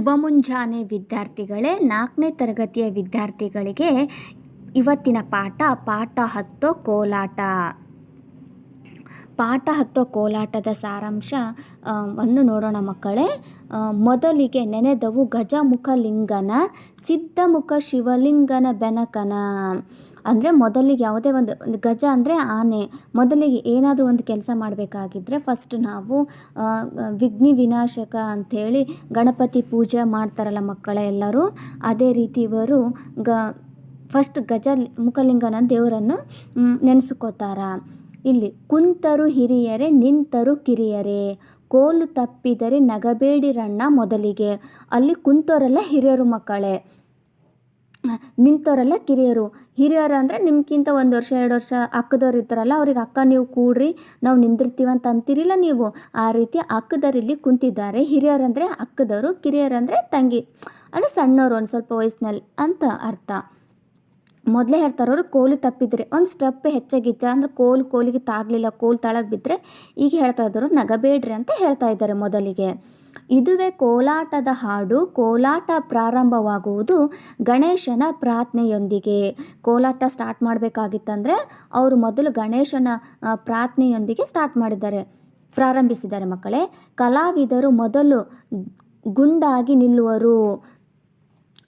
ಶುಭ ಮುಂಜಾನೆ ವಿದ್ಯಾರ್ಥಿಗಳೇ, ನಾಲ್ಕನೇ ತರಗತಿಯ ವಿದ್ಯಾರ್ಥಿಗಳಿಗೆ ಇವತ್ತಿನ ಪಾಠ ಪಾಠ ಹತ್ತು ಕೋಲಾಟ. ಪಾಠ ಹತ್ತು ಕೋಲಾಟದ ಸಾರಾಂಶ ವನ್ನು ನೋಡೋಣ ಮಕ್ಕಳೇ. ಮೊದಲಿಗೆ ನೆನೆದವು ಗಜಮುಖಲಿಂಗನ, ಸಿದ್ಧಮುಖ ಶಿವಲಿಂಗನ ಬೆನಕನ. ಅಂದರೆ ಮೊದಲಿಗೆ ಯಾವುದೇ ಒಂದು ಗಜ ಅಂದರೆ ಆನೆ. ಮೊದಲಿಗೆ ಏನಾದರೂ ಒಂದು ಕೆಲಸ ಮಾಡಬೇಕಾಗಿದ್ದರೆ ಫಸ್ಟ್ ನಾವು ವಿಘ್ನ ವಿನಾಶಕ ಅಂಥೇಳಿ ಗಣಪತಿ ಪೂಜೆ ಮಾಡ್ತಾರಲ್ಲ ಮಕ್ಕಳೇ ಎಲ್ಲರೂ, ಅದೇ ರೀತಿ ಇವರು ಗ ಫಸ್ಟ್ ಗಜ ಮುಖಲಿಂಗನ ದೇವರನ್ನು ನೆನೆಸ್ಕೋತಾರ. ಇಲ್ಲಿ ಕುಂತರು ಹಿರಿಯರೇ, ನಿಂತರು ಕಿರಿಯರೇ. ಕೋಲು ತಪ್ಪಿದರೆ ನಗಬೇಡಿರಣ್ಣ ಮೊದಲಿಗೆ. ಅಲ್ಲಿ ಕುಂತವರೆಲ್ಲ ಹಿರಿಯರು ಮಕ್ಕಳೇ. ನಿಂತವರೆಲ್ಲ ಕಿರಿಯರು. ಹಿರಿಯರು ಅಂದರೆ ನಿಮ್ಗಿಂತ ಒಂದು ವರ್ಷ, ಎರಡು ವರ್ಷ ಅಕ್ಕದವ್ರು ಇರ್ತಾರಲ್ಲ, ಅವ್ರಿಗೆ ಅಕ್ಕ ನೀವು ಕೂಡ್ರಿ, ನಾವು ನಿಂದಿರ್ತೀವಿ ಅಂತ ಅಂತೀರಿಲ್ಲ ನೀವು. ಆ ರೀತಿ ಅಕ್ಕದರಿಲ್ಲಿ ಕುಂತಿದ್ದಾರೆ. ಹಿರಿಯರು ಅಂದರೆ ಅಕ್ಕದವರು, ಕಿರಿಯರು ಅಂದರೆ ತಂಗಿ. ಅಂದರೆ ಸಣ್ಣವರು ಒಂದು ಸ್ವಲ್ಪ ವಯಸ್ಸಿನಲ್ಲಿ ಅಂತ ಅರ್ಥ. ಮೊದಲೇ ಹೇಳ್ತಾರೆ ಅವರು ಕೋಲು ತಪ್ಪಿದ್ರೆ ಒಂದು ಸ್ಟೆಪ್ ಹೆಚ್ಚಾಗಿಚ್ಚ ಅಂದ್ರೆ ಕೋಲು ಕೋಲಿಗೆ ತಾಗಲಿಲ್ಲ, ಕೋಲು ತಳಗೆ ಬಿದ್ದರೆ ಈಗ ಹೇಳ್ತಾ ಇದ್ದರು ನಗಬೇಡ್ರಿ ಅಂತ ಹೇಳ್ತಾ ಇದ್ದಾರೆ ಮೊದಲಿಗೆ. ಇದುವೇ ಕೋಲಾಟದ ಹಾಡು, ಕೋಲಾಟ ಪ್ರಾರಂಭವಾಗುವುದು ಗಣೇಶನ ಪ್ರಾರ್ಥನೆಯೊಂದಿಗೆ. ಕೋಲಾಟ ಸ್ಟಾರ್ಟ್ ಮಾಡಬೇಕಾಗಿತ್ತಂದರೆ ಅವರು ಮೊದಲು ಗಣೇಶನ ಪ್ರಾರ್ಥನೆಯೊಂದಿಗೆ ಸ್ಟಾರ್ಟ್ ಮಾಡಿದ್ದಾರೆ, ಪ್ರಾರಂಭಿಸಿದ್ದಾರೆ ಮಕ್ಕಳೇ. ಕಲಾವಿದರು ಮೊದಲು ಗುಂಡಾಗಿ ನಿಲ್ಲುವರು,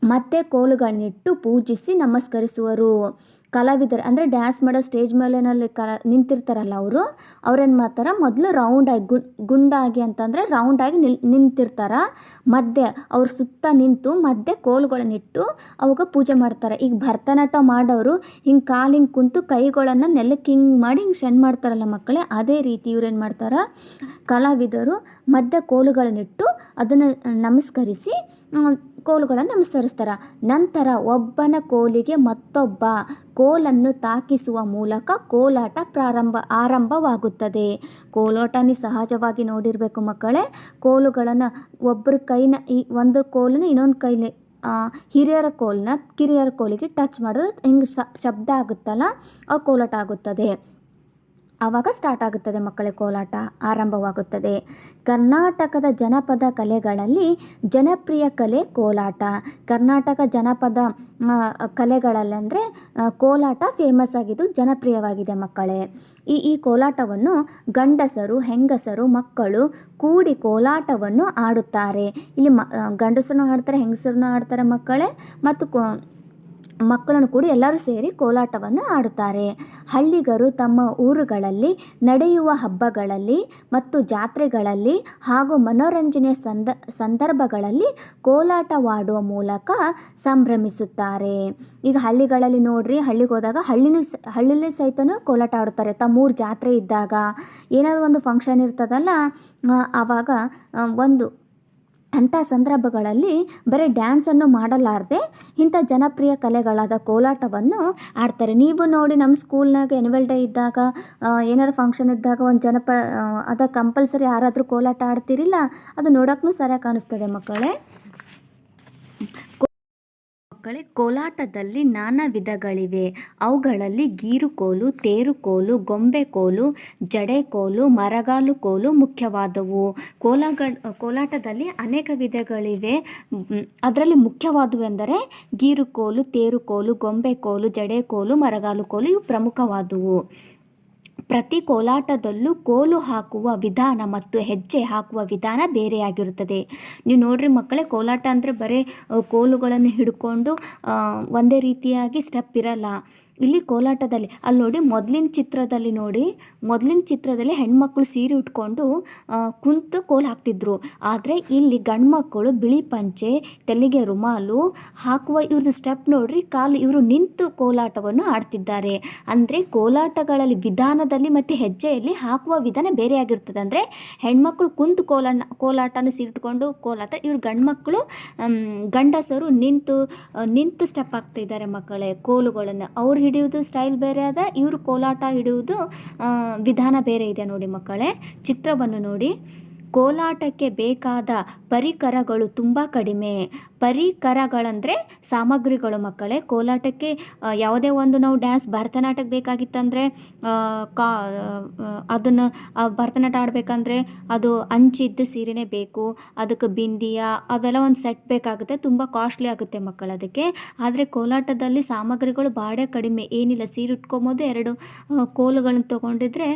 ಮತ್ತೆ ಕೋಲುಗಳನ್ನಿಟ್ಟು ಪೂಜಿಸಿ ನಮಸ್ಕರಿಸುವರು. ಕಲಾವಿದರು, ಅಂದರೆ ಡ್ಯಾನ್ಸ್ ಮಾಡೋ ಸ್ಟೇಜ್ ಮೇಲೆನಲ್ಲಿ ಕ ನಿಂತಿರ್ತಾರಲ್ಲ ಅವರು, ಅವ್ರೇನು ಮಾಡ್ತಾರೆ? ಮೊದಲು ರೌಂಡಾಗಿ ಗು, ಗುಂಡಾಗಿ ಅಂತಂದರೆ ರೌಂಡಾಗಿ ನಿಲ್, ನಿಂತಿರ್ತಾರೆ. ಮಧ್ಯೆ ಅವ್ರ ಸುತ್ತ ನಿಂತು ಮಧ್ಯೆ ಕೋಲುಗಳನ್ನಿಟ್ಟು ಅವಾಗ ಪೂಜೆ ಮಾಡ್ತಾರೆ. ಈಗ ಭರತನಾಟ್ಯ ಮಾಡೋರು ಹಿಂಗೆ ಕಾಲು ಹಿಂಗೆ ಕುಂತು ಕೈಗಳನ್ನು ನೆಲಕ್ಕೆ ಹಿಂಗೆ ಮಾಡಿ ಹಿಂಗೆ ಶೆಣ್ ಮಾಡ್ತಾರಲ್ಲ ಮಕ್ಕಳೇ, ಅದೇ ರೀತಿ ಇವ್ರೇನು ಮಾಡ್ತಾರೆ? ಕಲಾವಿದರು ಮಧ್ಯ ಕೋಲುಗಳನ್ನಿಟ್ಟು ಅದನ್ನು ನಮಸ್ಕರಿಸಿ ಕೋಲುಗಳನ್ನು ನಮಸ್ಕರಿಸ್ತಾರೆ ನಂತರ ಒಬ್ಬನ ಕೋಲಿಗೆ ಮತ್ತೊಬ್ಬ ಕೋಲನ್ನು ತಾಕಿಸುವ ಮೂಲಕ ಕೋಲಾಟ ಪ್ರಾರಂಭ, ಆರಂಭವಾಗುತ್ತದೆ. ಕೋಲಾಟ ನೀವು ಸಹಜವಾಗಿ ನೋಡಿರಬೇಕು ಮಕ್ಕಳೇ. ಕೋಲುಗಳನ್ನು ಒಬ್ಬರ ಕೈನ ಈ ಒಂದು ಕೋಲನ್ನು ಇನ್ನೊಂದು ಕೈಲಿ ಹಿರಿಯರ ಕೋಲನ್ನ ಕಿರಿಯರ ಕೋಲಿಗೆ ಟಚ್ ಮಾಡಿದ್ರೆ ಹಿಂಗೆ ಶಬ್ದ ಆಗುತ್ತಲ್ಲ? ಆ ಕೋಲಾಟ ಆಗುತ್ತದೆ. ಆವಾಗ ಸ್ಟಾರ್ಟ್ ಆಗುತ್ತದೆ ಮಕ್ಕಳ ಕೋಲಾಟ, ಆರಂಭವಾಗುತ್ತದೆ. ಕರ್ನಾಟಕದ ಜನಪದ ಕಲೆಗಳಲ್ಲಿ ಜನಪ್ರಿಯ ಕಲೆ ಕೋಲಾಟ. ಕರ್ನಾಟಕ ಜನಪದ ಕಲೆಗಳಲ್ಲಂದರೆ ಕೋಲಾಟ ಫೇಮಸ್ ಆಗಿದ್ದು ಜನಪ್ರಿಯವಾಗಿದೆ ಮಕ್ಕಳೇ. ಈ ಈ ಕೋಲಾಟವನ್ನು ಗಂಡಸರು, ಹೆಂಗಸರು, ಮಕ್ಕಳು ಕೂಡಿ ಕೋಲಾಟವನ್ನು ಆಡುತ್ತಾರೆ. ಇಲ್ಲಿ ಮ ಗಂಡಸರು ಆಡ್ತಾರೆ, ಹೆಂಗಸರನ್ನು ಆಡ್ತಾರೆ ಮಕ್ಕಳೇ. ಮತ್ತು ಕೋ ಮಕ್ಕಳನ್ನು ಕೂಡಿ ಎಲ್ಲರೂ ಸೇರಿ ಕೋಲಾಟವನ್ನು ಆಡುತ್ತಾರೆ. ಹಳ್ಳಿಗರು ತಮ್ಮ ಊರುಗಳಲ್ಲಿ, ನಡೆಯುವ ಹಬ್ಬಗಳಲ್ಲಿ ಮತ್ತು ಜಾತ್ರೆಗಳಲ್ಲಿ ಹಾಗೂ ಮನೋರಂಜನೆಯ ಸಂದ, ಸಂದರ್ಭಗಳಲ್ಲಿ ಕೋಲಾಟವಾಡುವ ಮೂಲಕ ಸಂಭ್ರಮಿಸುತ್ತಾರೆ. ಈಗ ಹಳ್ಳಿಗಳಲ್ಲಿ ನೋಡ್ರಿ, ಹಳ್ಳಿಗೆ ಹೋದಾಗ ಹಳ್ಳಿನ ಹಳ್ಳಿಲಿ ಸಹಿತನೂ ಕೋಲಾಟ ಆಡುತ್ತಾರೆ. ತಮ್ಮೂರು ಜಾತ್ರೆ ಇದ್ದಾಗ ಏನಾದರೂ ಒಂದು ಫಂಕ್ಷನ್ ಇರ್ತದಲ್ಲ ಆವಾಗ ಒಂದು ಅಂಥ ಸಂದರ್ಭಗಳಲ್ಲಿ ಬರೀ ಡ್ಯಾನ್ಸನ್ನು ಮಾಡಲಾರದೆ ಇಂಥ ಜನಪ್ರಿಯ ಕಲೆಗಳಾದ ಕೋಲಾಟವನ್ನು ಆಡ್ತಾರೆ. ನೀವು ನೋಡಿ ನಮ್ಮ ಸ್ಕೂಲ್ನಾಗ ಎನ್ಯುವಲ್ ಡೇ ಇದ್ದಾಗ ಏನಾರು ಫಂಕ್ಷನ್ ಇದ್ದಾಗ ಒಂದು ಜನಪ ಅದ ಕಂಪಲ್ಸರಿ ಯಾರಾದರೂ ಕೋಲಾಟ ಆಡ್ತಿರಿಲ್ಲ, ಅದು ನೋಡೋಕ್ಕೂ ಸರಿಯಾಗಿ ಕಾಣಿಸ್ತದೆ ಮಕ್ಕಳೇ. ಮಕ್ಕಳೇ, ಕೋಲಾಟದಲ್ಲಿ ನಾನಾ ವಿಧಗಳಿವೆ. ಅವುಗಳಲ್ಲಿ ಗೀರುಕೋಲು, ತೇರುಕೋಲು, ಗೊಂಬೆಕೋಲು, ಜಡೆಕೋಲು ಮರಗಾಲು ಕೋಲು ಮುಖ್ಯವಾದವು. ಕೋಲಾಗ, ಕೋಲಾಟದಲ್ಲಿ ಅನೇಕ ವಿಧಗಳಿವೆ. ಅದರಲ್ಲಿ ಮುಖ್ಯವಾದವು ಎಂದರೆ ಗೀರುಕೋಲು, ತೇರುಕೋಲು, ಗೊಂಬೆಕೋಲು, ಜಡೆಕೋಲು ಮರಗಾಲು ಕೋಲು ಇವು ಪ್ರಮುಖವಾದವು. ಪ್ರತಿ ಕೋಲಾಟದಲ್ಲೂ ಕೋಲು ಹಾಕುವ ವಿಧಾನ ಮತ್ತು ಹೆಜ್ಜೆ ಹಾಕುವ ವಿಧಾನ ಬೇರೆಯಾಗಿರುತ್ತದೆ. ನೀವು ನೋಡ್ರಿ ಮಕ್ಕಳೇ, ಕೋಲಾಟ ಅಂದರೆ ಬರೀ ಕೋಲುಗಳನ್ನು ಹಿಡ್ಕೊಂಡು ಒಂದೇ ರೀತಿಯಾಗಿ ಸ್ಟೆಪ್ ಇರಲ್ಲ. ಇಲ್ಲಿ ಕೋಲಾಟದಲ್ಲಿ, ಅಲ್ಲಿ ನೋಡಿ ಮೊದಲಿನ ಚಿತ್ರದಲ್ಲಿ ನೋಡಿ, ಮೊದಲಿನ ಚಿತ್ರದಲ್ಲಿ ಹೆಣ್ಮಕ್ಳು ಸೀರೆ ಉಟ್ಕೊಂಡು ಕುಂತು ಕೋಲು ಹಾಕ್ತಿದ್ರು. ಆದರೆ ಇಲ್ಲಿ ಗಂಡ್ಮಕ್ಕಳು ಬಿಳಿ ಪಂಚೆ, ತಲೆಗೆ ರುಮಾಲು ಹಾಕುವ ಇವ್ರದ್ದು ಸ್ಟೆಪ್ ನೋಡ್ರಿ, ಕಾಲು ಇವರು ನಿಂತು ಕೋಲಾಟವನ್ನು ಆಡ್ತಿದ್ದಾರೆ. ಅಂದರೆ ಕೋಲಾಟಗಳಲ್ಲಿ, ವಿಧಾನದಲ್ಲಿ ಮತ್ತು ಹೆಜ್ಜೆಯಲ್ಲಿ ಹಾಕುವ ವಿಧಾನ ಬೇರೆಯಾಗಿರ್ತದೆ ಅಂದರೆ ಹೆಣ್ಮಕ್ಳು ಕುಂತು ಕೋಲನ್ನ ಕೋಲಾಟನ ಸೀರಿಟ್ಕೊಂಡು ಕೋಲಾಟ, ಇವ್ರು ಗಂಡ್ಮಕ್ಕಳು ಗಂಡಸರು ನಿಂತು ನಿಂತು ಸ್ಟೆಪ್ ಹಾಕ್ತಿದ್ದಾರೆ ಮಕ್ಕಳೇ, ಕೋಲುಗಳನ್ನು. ಅವ್ರು ಹಿಡಿಯೋದು ಸ್ಟೈಲ್ ಬೇರೆ ಅದ ಇವರು ಕೋಲಾಟ ಹಿಡಿಯುವುದು ವಿಧಾನ ಬೇರೆ ಇದೆ ನೋಡಿ ಮಕ್ಕಳೇ. ಚಿತ್ರವನ್ನು ನೋಡಿ. ಕೋಲಾಟಕ್ಕೆ ಬೇಕಾದ ಪರಿಕರಗಳು ತುಂಬ ಕಡಿಮೆ. ಪರಿಕರಗಳಂದರೆ ಸಾಮಗ್ರಿಗಳು ಮಕ್ಕಳೇ. ಕೋಲಾಟಕ್ಕೆ ಯಾವುದೇ ಒಂದು ನಾವು ಡ್ಯಾನ್ಸ್ ಭರತನಾಟ್ಯಕ್ಕೆ ಬೇಕಾಗಿತ್ತಂದರೆ ಕಾ ಅದನ್ನು ಭರತನಾಟ್ಯ ಆಡಬೇಕಂದ್ರೆ ಅದು ಅಂಚಿದ್ದ ಸೀರೆನೇ ಬೇಕು, ಅದಕ್ಕೆ ಬಿಂದಿಯ ಅವೆಲ್ಲ ಒಂದು ಸೆಟ್ ಬೇಕಾಗುತ್ತೆ. ತುಂಬ ಕಾಸ್ಟ್ಲಿ ಆಗುತ್ತೆ ಮಕ್ಕಳು ಅದಕ್ಕೆ. ಆದರೆ ಕೋಲಾಟದಲ್ಲಿ ಸಾಮಗ್ರಿಗಳು ಭಾಳ ಕಡಿಮೆ. ಏನಿಲ್ಲ, ಸೀರೆ ಉಟ್ಕೊಂಬೋದು, ಎರಡು ಕೋಲುಗಳನ್ನು ತೊಗೊಂಡಿದ್ರೆ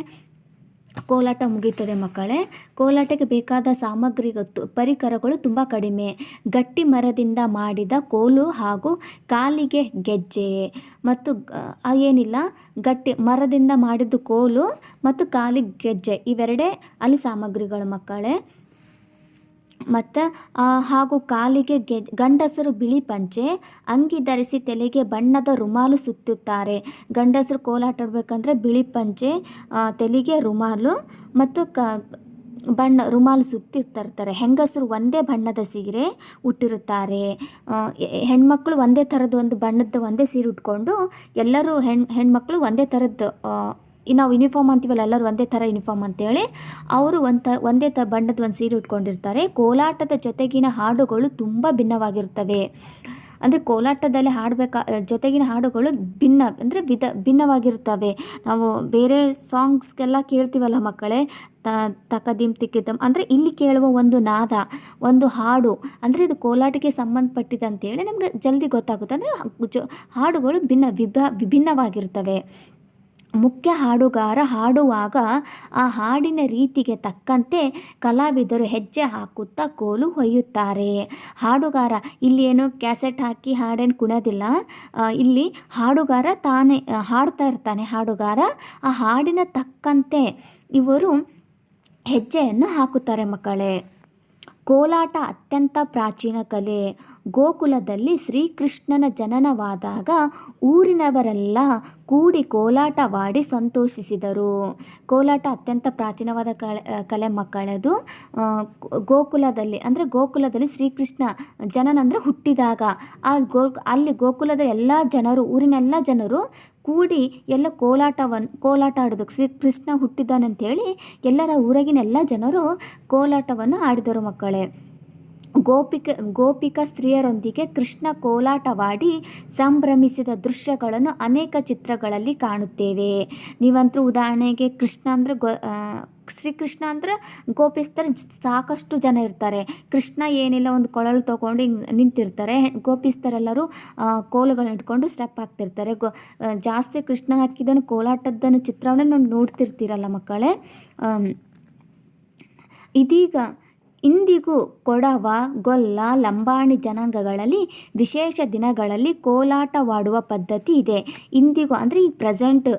ಕೋಲಾಟ ಮುಗೀತದೆ ಮಕ್ಕಳೇ. ಕೋಲಾಟಕ್ಕೆ ಬೇಕಾದ ಸಾಮಗ್ರಿಗಳು ಪರಿಕರಗಳು ತುಂಬ ಕಡಿಮೆ. ಗಟ್ಟಿ ಮರದಿಂದ ಮಾಡಿದ ಕೋಲು ಹಾಗೂ ಕಾಲಿಗೆ ಗೆಜ್ಜೆ ಮತ್ತು ಏನಿಲ್ಲ. ಗಟ್ಟಿ ಮರದಿಂದ ಮಾಡಿದ್ದು ಕೋಲು ಮತ್ತು ಕಾಲಿಗೆ ಗೆಜ್ಜೆ. ಇವೆರಡೇ ಅಲ್ಲಿ ಸಾಮಗ್ರಿಗಳು ಮಕ್ಕಳೇ. ಮತ್ತು ಹಾಗೂ ಕಾಲಿಗೆ ಗಂಡಸರು ಬಿಳಿ ಪಂಚೆ, ಅಂಗಿ ಧರಿಸಿ ತಲೆಗೆ ಬಣ್ಣದ ರುಮಾಲು ಸುತ್ತುತ್ತಾರೆ. ಗಂಡಸರು ಕೋಲಾಟಾಡಬೇಕಂದ್ರೆ ಬಿಳಿ ಪಂಚೆ ತಲೆಗೆ ರುಮಾಲು ಮತ್ತು ಕ, ಬಣ್ಣ, ರುಮಾಲು ಸುತ್ತಿರ್ತಿರ್ತಾರೆ ಹೆಂಗಸರು ಒಂದೇ ಬಣ್ಣದ ಸೀರೆ ಉಟ್ಟಿರುತ್ತಾರೆ. ಹೆಣ್ಮಕ್ಳು ಒಂದೇ ಥರದ ಒಂದು ಬಣ್ಣದ ಒಂದೇ ಸೀರೆ ಉಟ್ಕೊಂಡು ಎಲ್ಲರೂ ಹೆಣ್, ಹೆಣ್ಮಕ್ಳು ಒಂದೇ ಥರದ್ದು ನಾವು ಯೂನಿಫಾರ್ಮ್ ಅಂತೀವಲ್ಲ, ಎಲ್ಲರೂ ಒಂದೇ ಥರ ಯೂನಿಫಾರ್ಮ್ ಅಂತೇಳಿ ಅವರು ಒಂದು ಒಂದೇ ಥರ ಬಣ್ಣದ ಒಂದು ಸೀರೆ ಉಟ್ಕೊಂಡಿರ್ತಾರೆ. ಕೋಲಾಟದ ಜೊತೆಗಿನ ಹಾಡುಗಳು ತುಂಬ ಭಿನ್ನವಾಗಿರ್ತವೆ. ಅಂದರೆ ಕೋಲಾಟದಲ್ಲಿ ಹಾಡಬೇಕಾ, ಜೊತೆಗಿನ ಹಾಡುಗಳು ಭಿನ್ನ, ಅಂದರೆ ವಿಧ, ಭಿನ್ನವಾಗಿರ್ತವೆ. ನಾವು ಬೇರೆ ಸಾಂಗ್ಸ್ಗೆಲ್ಲ ಕೇಳ್ತೀವಲ್ಲ ಮಕ್ಕಳೇ, ತ, ತಕದಿಮ್ ತಿಕ್ಕಿದಮ್, ಅಂದರೆ ಇಲ್ಲಿ ಕೇಳುವ ಒಂದು ನಾದ, ಒಂದು ಹಾಡು, ಅಂದರೆ ಇದು ಕೋಲಾಟಕ್ಕೆ ಸಂಬಂಧಪಟ್ಟಿದಂತೇಳಿ ನಮ್ಗೆ ಜಲ್ದಿ ಗೊತ್ತಾಗುತ್ತೆ. ಅಂದರೆ ಜೊ, ಹಾಡುಗಳು ಭಿನ್ನ, ವಿಭ, ವಿಭಿನ್ನವಾಗಿರ್ತವೆ. ಮುಖ್ಯ ಹಾಡುಗಾರ ಹಾಡುವಾಗ ಆ ಹಾಡಿನ ರೀತಿಗೆ ತಕ್ಕಂತೆ ಕಲಾವಿದರು ಹೆಜ್ಜೆ ಹಾಕುತ್ತಾ ಕೋಲು ಹೊಯ್ಯುತ್ತಾರೆ. ಹಾಡುಗಾರ, ಇಲ್ಲಿ ಏನು ಕ್ಯಾಸೆಟ್ ಹಾಕಿ ಹಾಡೇನು ಕುಣೋದಿಲ್ಲ. ಇಲ್ಲಿ ಹಾಡುಗಾರ ತಾನೇ ಹಾಡ್ತಾ ಇರ್ತಾನೆ ಹಾಡುಗಾರ. ಆ ಹಾಡಿನ ತಕ್ಕಂತೆ ಇವರು ಹೆಜ್ಜೆಯನ್ನು ಹಾಕುತ್ತಾರೆ ಮಕ್ಕಳೇ. ಕೋಲಾಟ ಅತ್ಯಂತ ಪ್ರಾಚೀನ ಕಲೆ. ಗೋಕುಲದಲ್ಲಿ ಶ್ರೀಕೃಷ್ಣನ ಜನನವಾದಾಗ ಊರಿನವರೆಲ್ಲ ಕೂಡಿ ಕೋಲಾಟವಾಡಿ ಸಂತೋಷಿಸಿದರು. ಕೋಲಾಟ ಅತ್ಯಂತ ಪ್ರಾಚೀನವಾದ ಕಲೆ ಕಲೆ ಮಕ್ಕಳದು. ಗೋಕುಲದಲ್ಲಿ, ಅಂದರೆ ಗೋಕುಲದಲ್ಲಿ ಶ್ರೀಕೃಷ್ಣ ಜನನ ಅಂದರೆ ಹುಟ್ಟಿದಾಗ. ಆ ಗೋ, ಅಲ್ಲಿ ಗೋಕುಲದ ಎಲ್ಲ ಜನರು, ಊರಿನೆಲ್ಲ ಜನರು ಕೂಡಿ ಎಲ್ಲ ಕೋಲಾಟವನ್ನು ಕೋಲಾಟ ಆಡೋದು. ಶ್ರೀ ಕೃಷ್ಣ ಹುಟ್ಟಿದ್ದಾನಂತೇಳಿ ಎಲ್ಲರ ಊರಗಿನ ಎಲ್ಲ ಜನರು ಕೋಲಾಟವನ್ನು ಆಡಿದರು ಮಕ್ಕಳೇ. ಗೋಪಿಕ ಗೋಪಿಕ ಸ್ತ್ರೀಯರೊಂದಿಗೆ ಕೃಷ್ಣ ಕೋಲಾಟವಾಡಿ ಸಂಭ್ರಮಿಸಿದ ದೃಶ್ಯಗಳನ್ನು ಅನೇಕ ಚಿತ್ರಗಳಲ್ಲಿ ಕಾಣುತ್ತೇವೆ. ನೀವಂತೂ ಉದಾಹರಣೆಗೆ ಕೃಷ್ಣ ಅಂದರೆ ಶ್ರೀಕೃಷ್ಣ ಅಂದರೆ ಗೋಪಿಸ್ತರು ಸಾಕಷ್ಟು ಜನ ಇರ್ತಾರೆ. ಕೃಷ್ಣ ಏನಿಲ್ಲ ಒಂದು ಕೊಳಲು ತೊಗೊಂಡು ಹಿಂಗೆ ನಿಂತಿರ್ತಾರೆ. ಗೋಪಿಸ್ತರೆಲ್ಲರೂ ಕೋಲುಗಳನ್ನ ಇಟ್ಕೊಂಡು ಸ್ಟೆಪ್ ಹಾಕ್ತಿರ್ತಾರೆ ಗೋ ಜಾಸ್ತಿ ಕೃಷ್ಣ ಹಾಕಿದ್ದನ್ನು ಕೋಲಾಟದ್ದನ್ನು ಚಿತ್ರವನ್ನು ನೋಡ್ತಿರ್ತೀರಲ್ಲ ಮಕ್ಕಳೇ? ಇದೀಗ ಇಂದಿಗೂ ಕೊಡವ, ಗೊಲ್ಲ, ಲಂಬಾಣಿ ಜನಾಂಗಗಳಲ್ಲಿ ವಿಶೇಷ ದಿನಗಳಲ್ಲಿ ಕೋಲಾಟವಾಡುವ ಪದ್ಧತಿ ಇದೆ. ಇಂದಿಗೂ ಅಂದರೆ ಈ ಪ್ರೆಸೆಂಟ್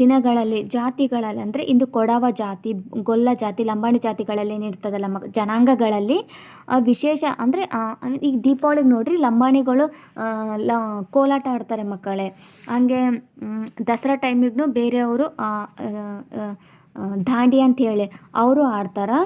ದಿನಗಳಲ್ಲಿ, ಜಾತಿಗಳಲ್ಲಿ ಅಂದರೆ ಇಂದು ಕೊಡವ ಜಾತಿ, ಗೊಲ್ಲ ಜಾತಿ, ಲಂಬಾಣಿ ಜಾತಿಗಳಲ್ಲಿ ಏನಿರ್ತದಲ್ಲ ಮಗ ಜನಾಂಗಗಳಲ್ಲಿ ವಿಶೇಷ ಅಂದರೆ ಈಗ ದೀಪಾವಳಿಗೆ ನೋಡ್ರಿ ಲಂಬಾಣಿಗಳು ಲ, ಕೋಲಾಟ ಆಡ್ತಾರೆ ಮಕ್ಕಳೇ. ಹಂಗೆ ದಸರಾ ಟೈಮಿಗೂ ಬೇರೆಯವರು ದಾಂಡಿ ಅಂತ ಹೇಳಿ, ಅವರು ಆಡ್ತಾರೆ.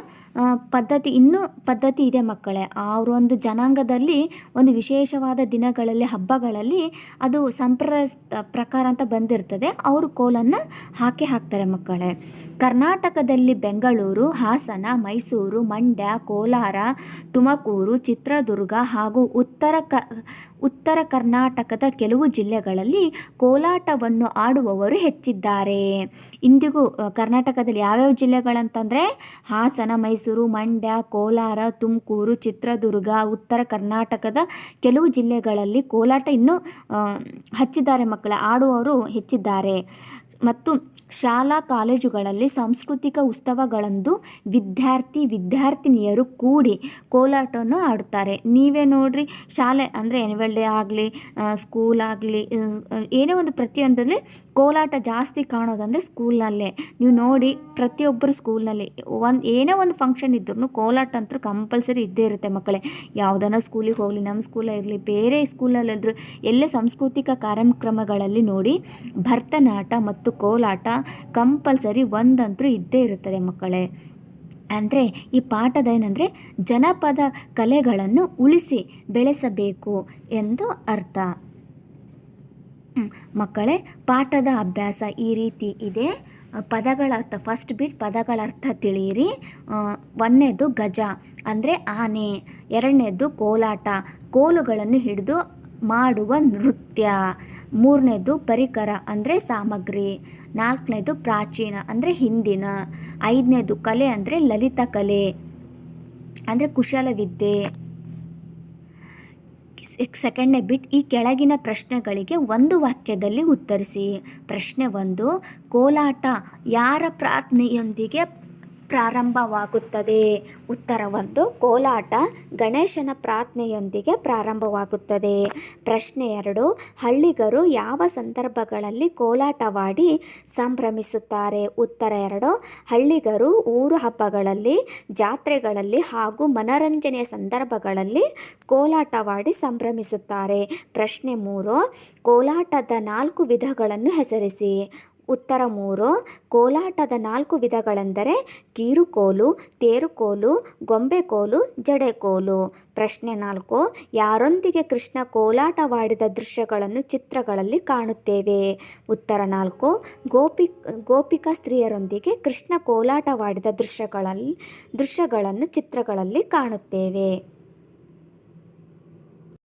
ಪದ್ಧತಿ, ಇನ್ನೂ ಪದ್ಧತಿ ಇದೆ ಮಕ್ಕಳೇ. ಅವರೊಂದು ಜನಾಂಗದಲ್ಲಿ, ಒಂದು ವಿಶೇಷವಾದ ದಿನಗಳಲ್ಲಿ, ಹಬ್ಬಗಳಲ್ಲಿ ಅದು ಸಂಪ್ರದಾಯ ಪ್ರಕಾರ ಅಂತ ಬಂದಿರ್ತದೆ. ಅವರು ಕೋಲನ್ನು ಹಾಕಿ ಹಾಕ್ತಾರೆ ಮಕ್ಕಳೇ. ಕರ್ನಾಟಕದಲ್ಲಿ ಬೆಂಗಳೂರು, ಹಾಸನ, ಮೈಸೂರು, ಮಂಡ್ಯ, ಕೋಲಾರ, ತುಮಕೂರು, ಚಿತ್ರದುರ್ಗ ಹಾಗೂ ಉತ್ತರ ಕ, ಉತ್ತರ ಕರ್ನಾಟಕದ ಕೆಲವು ಜಿಲ್ಲೆಗಳಲ್ಲಿ ಕೋಲಾಟವನ್ನು ಆಡುವವರು ಹೆಚ್ಚಿದ್ದಾರೆ. ಇಂದಿಗೂ ಕರ್ನಾಟಕದಲ್ಲಿ ಯಾವ್ಯಾವ ಜಿಲ್ಲೆಗಳಂತಂದರೆ, ಹಾಸನ, ಮೈಸೂರು ಮಂಡ್ಯ ಕೋಲಾರ ತುಮಕೂರು ಚಿತ್ರದುರ್ಗ ಉತ್ತರ ಕರ್ನಾಟಕದ ಕೆಲವು ಜಿಲ್ಲೆಗಳಲ್ಲಿ ಕೋಲಾಟ ಇನ್ನೂ ಹಚ್ಚಿದ್ದಾರೆ ಮಕ್ಕಳ ಆಡುವವರು ಹೆಚ್ಚಿದ್ದಾರೆ. ಮತ್ತು ಶಾಲಾ ಕಾಲೇಜುಗಳಲ್ಲಿ ಸಾಂಸ್ಕೃತಿಕ ಉತ್ಸವಗಳಂದು ವಿದ್ಯಾರ್ಥಿ, ವಿದ್ಯಾರ್ಥಿನಿಯರು ಕೂಡಿ ಕೋಲಾಟವನ್ನು ಆಡುತ್ತಾರೆ. ನೀವೇ ನೋಡ್ರಿ, ಶಾಲೆ ಅಂದರೆ ಆ್ಯನ್ಯುವಲ್ ಡೇ ಆಗಲಿ ಸ್ಕೂಲ್ ಆಗಲಿ ಏನೇ ಒಂದು ಪ್ರತಿಯೊಂದರಲ್ಲಿ ಕೋಲಾಟ ಜಾಸ್ತಿ ಕಾಣೋದಂದರೆ ಸ್ಕೂಲ್ನಲ್ಲೇ ನೀವು ನೋಡಿ, ಪ್ರತಿಯೊಬ್ಬರು ಸ್ಕೂಲ್ನಲ್ಲಿ ಒಂದು, ಏನೇ ಒಂದು ಫಂಕ್ಷನ್ ಇದ್ರೂ ಕೋಲಾಟ ಅಂತೂ ಕಂಪಲ್ಸರಿ ಇದ್ದೇ ಇರುತ್ತೆ ಮಕ್ಕಳೇ. ಯಾವುದನ್ನ ಸ್ಕೂಲಿಗೆ ಹೋಗಲಿ ನಮ್ಮ ಸ್ಕೂಲೇ ಇರಲಿ, ಬೇರೆ ಸ್ಕೂಲಲ್ಲಾದರೂ ಎಲ್ಲೇ ಸಾಂಸ್ಕೃತಿಕ ಕಾರ್ಯಕ್ರಮಗಳಲ್ಲಿ ನೋಡಿ ಭರತನಾಟ್ಯ ಮತ್ತು ಕೋಲಾಟ ಕಂಪಲ್ಸರಿ ಒಂದಂತೂ ಇದ್ದೇ ಇರುತ್ತದೆ ಮಕ್ಕಳೇ. ಅಂದರೆ ಈ ಪಾಠದ ಏನಂದರೆ ಜನಪದ ಕಲೆಗಳನ್ನು ಉಳಿಸಿ ಬೆಳೆಸಬೇಕು ಎಂದು ಅರ್ಥ. ಮಕ್ಕಳೇ, ಪಾಠದ ಅಭ್ಯಾಸ ಈ ರೀತಿ ಇದೆ. ಪದಗಳ ಅರ್ಥ ಫಸ್ಟ್ ಬಿಟ್ ಪದಗಳ ಅರ್ಥ ತಿಳಿಯಿರಿ. ಒಂದನೇದು ಗಜ, ಅಂದರೆ ಆನೆ, ಎರಡನೇದು ಕೋಲಾಟ, ಕೋಲುಗಳನ್ನು ಹಿಡಿದು ಮಾಡುವ ನೃತ್ಯ. ಮೂರನೇದು ಪರಿಕರ ಅಂದರೆ ಸಾಮಗ್ರಿ, ನಾಲ್ಕನೇದು ಪ್ರಾಚೀನ ಅಂದರೆ ಹಿಂದಿನ, ಐದನೇದು ಕಲೆ ಅಂದರೆ ಲಲಿತ ಕಲೆ ಅಂದರೆ ಕುಶಲವಿದ್ಯೆ ಸೆಕೆಂಡ್ನೇ ಬಿಟ್ ಈ ಕೆಳಗಿನ ಪ್ರಶ್ನೆಗಳಿಗೆ ಒಂದು ವಾಕ್ಯದಲ್ಲಿ ಉತ್ತರಿಸಿ. ಪ್ರಶ್ನೆ ಒಂದು, ಕೋಲಾಟ ಯಾರ ಪ್ರಾರ್ಥನೆಯೊಂದಿಗೆ ಪ್ರಾರಂಭವಾಗುತ್ತದೆ. ಉತ್ತರ ಒಂದು ಕೋಲಾಟ ಗಣೇಶನ ಪ್ರಾರ್ಥನೆಯೊಂದಿಗೆ ಪ್ರಾರಂಭವಾಗುತ್ತದೆ. ಪ್ರಶ್ನೆ ಎರಡು, ಹಳ್ಳಿಗರು ಯಾವ ಸಂದರ್ಭಗಳಲ್ಲಿ ಕೋಲಾಟವಾಡಿ ಸಂಭ್ರಮಿಸುತ್ತಾರೆ? ಉತ್ತರ ಎರಡು, ಹಳ್ಳಿಗರು ಊರು ಹಬ್ಬಗಳಲ್ಲಿ, ಜಾತ್ರೆಗಳಲ್ಲಿ ಹಾಗೂ ಮನರಂಜನೆಯ ಸಂದರ್ಭಗಳಲ್ಲಿ ಕೋಲಾಟವಾಡಿ ಸಂಭ್ರಮಿಸುತ್ತಾರೆ. ಪ್ರಶ್ನೆ ಮೂರು, ಕೋಲಾಟದ ನಾಲ್ಕು ವಿಧಗಳನ್ನು ಹೆಸರಿಸಿ. ಉತ್ತರ ಮೂರು, ಕೋಲಾಟದ ನಾಲ್ಕು ವಿಧಗಳೆಂದರೆ ಕೀರುಕೋಲು, ತೇರುಕೋಲು, ಗೊಂಬೆಕೋಲು, ಜಡೆಕೋಲು. ಪ್ರಶ್ನೆ ನಾಲ್ಕು, ಯಾರೊಂದಿಗೆ ಕೃಷ್ಣ ಕೋಲಾಟವಾಡಿದ ದೃಶ್ಯಗಳನ್ನು ಚಿತ್ರಗಳಲ್ಲಿ ಕಾಣುತ್ತೇವೆ? ಉತ್ತರ ನಾಲ್ಕು, ಗೋಪಿ, ಗೋಪಿಕಾ ಸ್ತ್ರೀಯರೊಂದಿಗೆ ಕೃಷ್ಣ ಕೋಲಾಟವಾಡಿದ ದೃಶ್ಯಗಳಲ್ಲಿ ದೃಶ್ಯಗಳನ್ನು ಚಿತ್ರಗಳಲ್ಲಿ ಕಾಣುತ್ತೇವೆ.